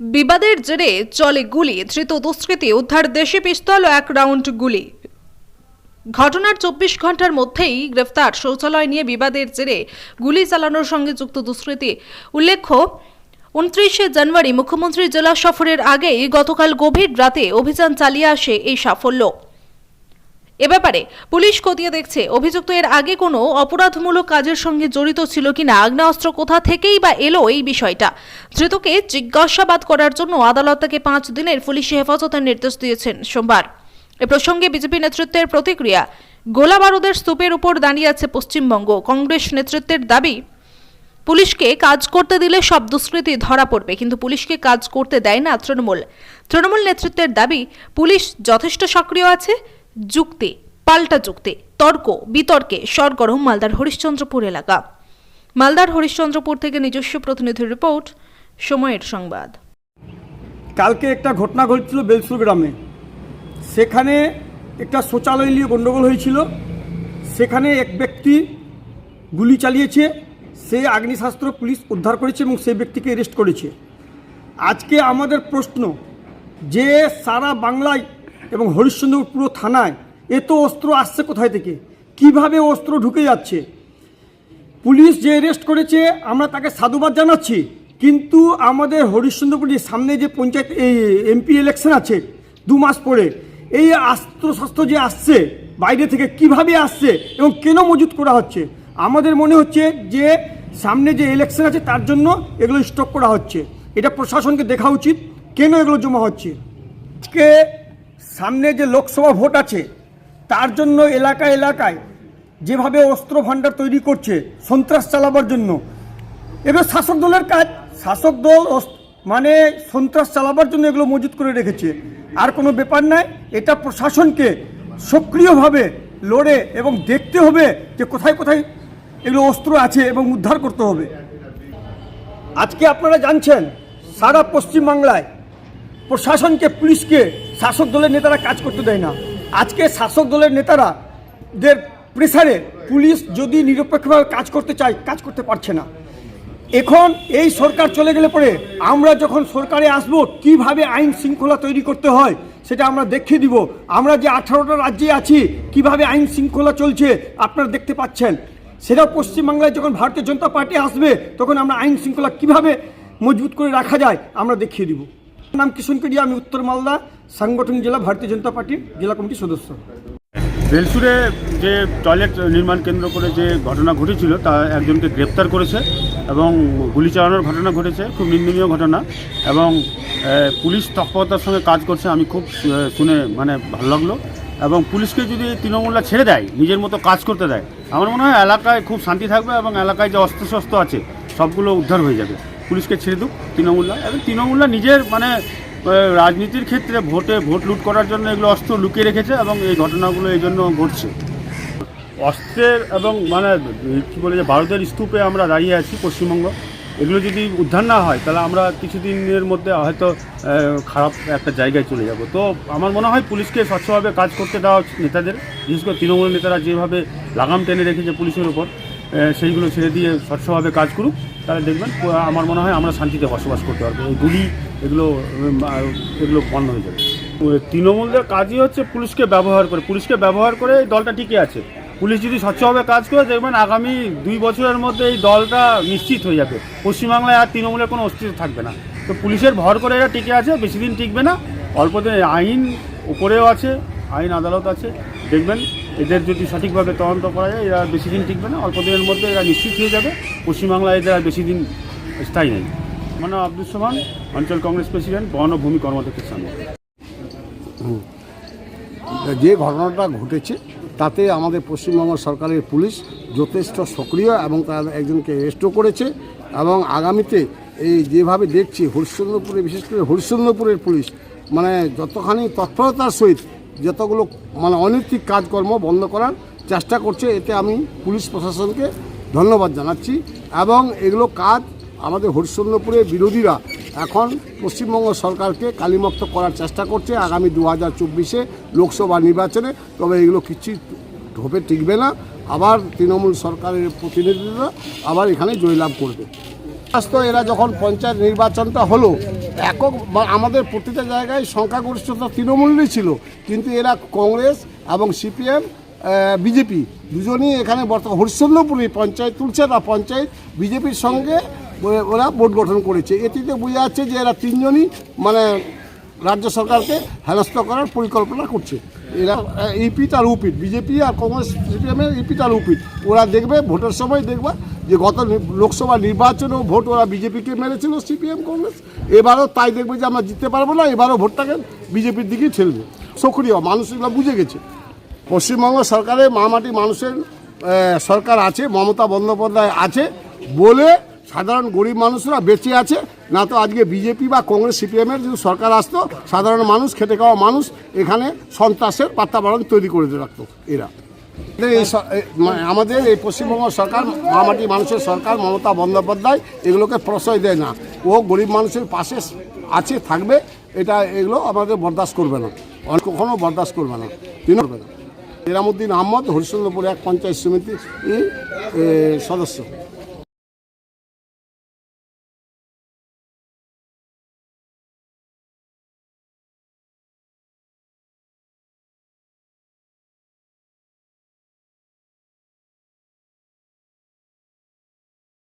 বিবাদের জেরে চলে গুলি, ধৃত দুষ্কৃতী, উদ্ধার দেশি পিস্তল ও এক রাউন্ড গুলি। ঘটনার চব্বিশ ঘণ্টার মধ্যেই গ্রেফতার শৌচালয় নিয়ে বিবাদের জেরে গুলি চালানোর সঙ্গে যুক্ত দুষ্কৃতী। উল্লেখ্য, উনত্রিশে জানুয়ারি মুখ্যমন্ত্রী জেলা সফরের আগেই গতকাল গভীর রাতে অভিযান চালিয়ে আসে এই সাফল্য। এ ব্যাপারে পুলিশ খতিয়ে দেখছে, অভিযুক্ত এর আগে কোনো অপরাধমূলক কাজের সঙ্গে জড়িত ছিল কিনা, আগ্নেয়াস্ত্র কোথা থেকেই বা এলো এই বিষয়টা। ধৃতকে জিজ্ঞাসাবাদ করার জন্য আদালত তাকে পাঁচ দিনের পুলিশি হেফাজতের নির্দেশ দিয়েছেন সোমবার। এ প্রসঙ্গে বিজেপি নেতৃত্বের প্রতিক্রিয়া, গোলা বারুদের স্তূপের উপর দাঁড়িয়ে আছে পশ্চিমবঙ্গ। কংগ্রেস নেতৃত্বের দাবি, পুলিশকে কাজ করতে দিলে সব দুষ্কৃতী ধরা পড়বে, কিন্তু পুলিশকে কাজ করতে দেয় না তৃণমূল। তৃণমূল নেতৃত্বের দাবি, পুলিশ যথেষ্ট সক্রিয় আছে যুক্তি, পাল্টা যুক্তি, তর্ক, বিতর্কে সরগরম মালদার হরিশ্চন্দ্রপুর এলাকা। মালদার হরিশ্চন্দ্রপুর থেকে নিজস্ব প্রতিনিধির রিপোর্ট, সময়ের সংবাদ। কালকে একটা ঘটনা ঘটেছিল বেলসুর গ্রামে। সেখানে একটা শৌচালয় নিয়ে গণ্ডগোল হয়েছিল। সেখানে এক ব্যক্তি গুলি চালিয়েছে, সে আগ্নেয়াস্ত্র পুলিশ উদ্ধার করেছে এবং সেই ব্যক্তিকে অ্যারেস্ট করেছে। আজকে আমাদের প্রশ্ন, যে সারা বাংলায় এবং হরিশ্চন্দ্রপুর পুরো থানায় এত অস্ত্র আসছে কোথায় থেকে? কীভাবে অস্ত্র ঢুকে যাচ্ছে? পুলিশ যে অ্যারেস্ট করেছে, আমরা তাকে সাধুবাদ জানাচ্ছি। কিন্তু আমাদের হরিশ্চন্দ্রপুরের সামনে যে পঞ্চায়েত, এই এমপি ইলেকশন আছে, দু মাস পরে, এই অস্ত্র শস্ত্র যে আসছে, বাইরে থেকে কীভাবে আসছে এবং কেন মজুত করা হচ্ছে? আমাদের মনে হচ্ছে যে সামনে যে ইলেকশন আছে, তার জন্য এগুলো স্টক করা হচ্ছে। এটা প্রশাসনকে দেখা উচিত, কেন এগুলো জমা হচ্ছে? আজকে সামনে যে লোকসভা ভোট আছে, তার জন্য এলাকা এলাকায় যেভাবে অস্ত্র ভাণ্ডার তৈরি করছে, সন্ত্রাস চালাবার জন্য, এবার শাসক দলের কাজ। শাসক দল মানে সন্ত্রাস চালাবার জন্য এগুলো মজুত করে রেখেছে। আর কোনো ব্যাপার নাই এটা প্রশাসনকে সক্রিয়ভাবে লড়ে এবং দেখতে হবে যে কোথায় কোথায় এগুলো অস্ত্র আছে এবং উদ্ধার করতে হবে। আজকে আপনারা জানছেন, সারা পশ্চিমবাংলায় প্রশাসনকে, পুলিশকে শাসক দলের নেতারা কাজ করতে দেয় না। আজকে শাসক দলের নেতারা দের প্রেসারে পুলিশ যদি নিরপেক্ষভাবে কাজ করতে চায়, কাজ করতে পারছে না। এখন এই সরকার চলে গেলে পরে আমরা যখন সরকারে আসব, কীভাবে আইন শৃঙ্খলা তৈরি করতে হয়, সেটা আমরা দেখিয়ে দিব। আমরা যে আঠারোটা রাজ্যে আছি, কীভাবে আইন শৃঙ্খলা চলছে, আপনারা দেখতে পাচ্ছেন। সেটাও পশ্চিমবাংলায় যখন ভারতীয় জনতা পার্টি আসবে, তখন আমরা আইন শৃঙ্খলা কীভাবে মজবুত করে রাখা যায়, আমরা দেখিয়ে দিব। নাম কিষণ আমি উত্তর মালদা। সাংগঠনিক জেলা, ভারতীয় জনতা পার্টির জেলা কমিটির সদস্য। বেলসুরে যে টয়লেট নির্মাণ কেন্দ্র করে যে ঘটনা ঘটেছিল, তা একজনকে গ্রেপ্তার করেছে এবং গুলি চালানোর ঘটনা ঘটেছে, খুব নিন্দনীয় ঘটনা এবং পুলিশ তৎপরতার সঙ্গে কাজ করছে, আমি খুব শুনে মানে ভালো লাগল এবং পুলিশকে যদি তৃণমূলরা ছেড়ে দেয়, নিজের মতো কাজ করতে দেয়, আমার মনে হয় এলাকায় খুব শান্তি থাকবে এবং এলাকায় যে অস্ত্রশস্ত্র আছে, সবগুলো উদ্ধার হয়ে যাবে। পুলিশকে ছেড়ে দুক, তৃণমূলরা, এবং তৃণমূলরা নিজের মানে রাজনীতির ক্ষেত্রে ভোটে ভোট লুট করার জন্য এগুলো অস্ত্র লুকিয়ে রেখেছে এবং এই ঘটনাগুলো এই জন্য ঘটছে। অস্ত্রের এবং মানে কী বলে যে ভারতের স্তূপে আমরা দাঁড়িয়ে আছি পশ্চিমবঙ্গ। এগুলো যদি উদ্ধার না হয়, তাহলে আমরা কিছুদিনের মধ্যে হয়তো খারাপ একটা জায়গায় চলে যাব। তো আমার মনে হয় পুলিশকে স্বচ্ছভাবে কাজ করতে দেওয়া নেতাদের। বিশেষ করে তৃণমূল নেতারা যেভাবে লাগাম টেনে রেখেছে পুলিশের উপর সেইগুলো ছেড়ে দিয়ে স্বচ্ছভাবে কাজ করুক। তাহলে দেখবেন, আমার মনে হয় আমরা শান্তিতে বসবাস করতে পারব। এই গুলি এগুলো এগুলো বন্ধ হয়ে যাবে। তৃণমূলদের কাজই হচ্ছে পুলিশকে ব্যবহার করে। পুলিশকে ব্যবহার করে এই দলটা টিকে আছে। পুলিশ যদি স্বচ্ছভাবে কাজ করে, দেখবেন আগামী দুই বছরের মধ্যে এই দলটা নিশ্চিত হয়ে যাবে। পশ্চিমবাংলায় আর তৃণমূলের কোনো অস্তিত্ব থাকবে না। তো পুলিশের ভর করে এরা টিকে আছে, বেশি দিন টিকবে না। অল্প দিন আইন উপরেও আছে, আইন আদালত আছে। দেখবেন এদের যদি সঠিকভাবে তদন্ত করা যায়, এরা বেশি দিন টিকবে না। অল্প দিনের মধ্যে এরা নিশ্চিত হয়ে যাবে। পশ্চিমবাংলায় এদের আর বেশি দিন স্থায়ী নেই। নাম আব্দুল অঞ্চল কংগ্রেস প্রেসিডেন্ট, বন ও ভূমি কর্মদক্ষের সামনে। যে ঘটনাটা ঘটেছে, তাতে আমাদের পশ্চিমবঙ্গ সরকারের পুলিশ যথেষ্ট সক্রিয় এবং তার একজনকে অ্যারেস্টও করেছে এবং আগামীতে এই যেভাবে দেখছি, হরিশ্চন্দ্রপুরে, বিশেষ করে হরিশ্চন্দ্রপুরের পুলিশ মানে যতখানি তৎপরতার সহিত যতগুলো মানে অনৈতিক কাজকর্ম বন্ধ করার চেষ্টা করছে, এতে আমি পুলিশ প্রশাসনকে ধন্যবাদ জানাচ্ছি এবং এগুলো কাজ আমাদের হরিশ্চন্দ্রপুরের বিরোধীরা এখন পশ্চিমবঙ্গ সরকারকে কালিমুক্ত করার চেষ্টা করছে আগামী দু হাজার চব্বিশে লোকসভা নির্বাচনে। তবে এগুলো কিছু ঢোপে টিকবে না। আবার তৃণমূল সরকারের প্রতিনিধিরা আবার এখানে জয়লাভ করবে। তো এরা যখন পঞ্চায়েত নির্বাচনটা হলো, একক আমাদের প্রতিটা জায়গায় সংখ্যাগরিষ্ঠতা তৃণমূলেরই ছিল। কিন্তু এরা কংগ্রেস এবং সিপিএম বিজেপি দুজনই এখানে বর্তমান হরিশ্চন্দ্রপুরী পঞ্চায়েত তুলছে না পঞ্চায়েত, বিজেপির সঙ্গে ওরা বোর্ড গঠন করেছে। এটিতে বোঝা যাচ্ছে যে এরা তিনজনই মানে রাজ্য সরকারকে হেনস্থ করার পরিকল্পনা করছে। এরা ইপিট আর উপিট বিজেপি আর কংগ্রেস সিপিএমের ইপিট আর উপিট ওরা দেখবে, ভোটের সময় দেখবা যে গত লোকসভা নির্বাচনেও ভোট ওরা বিজেপিকে মেরেছিল, সিপিএম, কংগ্রেস। এবারও তাই দেখবে যে আমরা জিততে পারব না, এবারও ভোটটাকে বিজেপির দিকেই ঠেলবে। সক্রিয় মানুষ এগুলো বুঝে গেছে। পশ্চিমবঙ্গ সরকারে মামাটি মানুষের সরকার আছে, মমতা বন্দ্যোপাধ্যায় আছে বলে সাধারণ গরিব মানুষরা বেঁচে আছে। না তো আজকে বিজেপি বা কংগ্রেস সিপিএমের যদি সরকার আসতো, সাধারণ মানুষ, খেটে খাওয়া মানুষ এখানে সন্ত্রাসের বাতাবরণ তৈরি করে রাখতো এরা। আমাদের এই পশ্চিমবঙ্গ সরকার মহামাটি মানুষের সরকার, মমতা বন্দ্যোপাধ্যায় এগুলোকে প্রশ্রয় দেয় না। ও গরিব মানুষের পাশে আছে, থাকবে, এটা, এগুলো আমাদের বরদাস্ত করবে না। কখনো বরদাস্ত করবে না তিনি করবে না। এরামুদ্দিন আহমদ, হরিশ্চন্দ্রপুর এক পঞ্চায়েত সমিতির সদস্য।